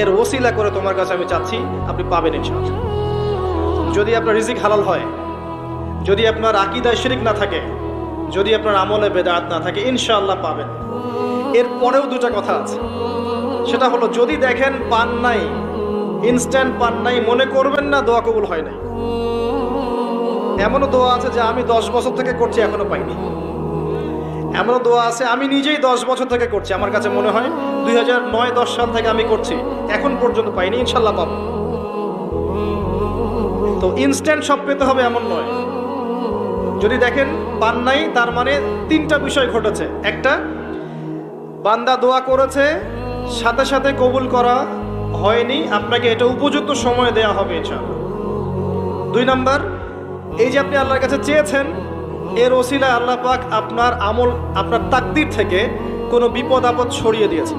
এর ওসিলা করে তোমার কাছে আমি চাচ্ছি, আপনি পাবেন ইনশাআল্লাহ। যদি আপনার রিজিক হালাল হয়, যদি আপনার আকিদায় শিরিক না থাকে, যদি আপনার আমলে বেদাত না থাকে, ইনশাআল্লাহ পাবেন। এর পরেও দুটা কথা আছে। সেটা হলো, যদি দেখেন পান নাই ইনস্ট্যান্ট পান নাই, মনে করবেন না দোয়া কবুল হয় নাই। এমনও দোয়া আছে যে আমি দশ বছর থেকে করছি এখনও পাইনি। এমনও দোয়া আছে, আমি নিজেই দশ বছর থেকে করছি। আমার কাছে মনে হয় দুই হাজার নয়, দশ সাল থেকে আমি করছি। এখন পর্যন্ত পাইনি, ইনশাল্লাহ পাবো। তো ইনস্ট্যান্ট সব পেতে হবে এমন নয়। যদি দেখেন, পান নাই, তার মানে তিনটা বিষয় ঘটেছে। একটা, বান্দা দোয়া করেছে, সাথে সাথে কবুল করা হয়নি, আপনাকে এটা উপযুক্ত সময় দেয়া হবে ইনশাআল্লাহ দুই নাম্বার, এই যে আপনি আল্লাহর কাছে চেয়েছেন এর ওসিলা আল্লাহ পাক আপনার আমল আপনার তাকদির থেকে কোনো বিপদ আপদ ছড়িয়ে দিয়েছেন।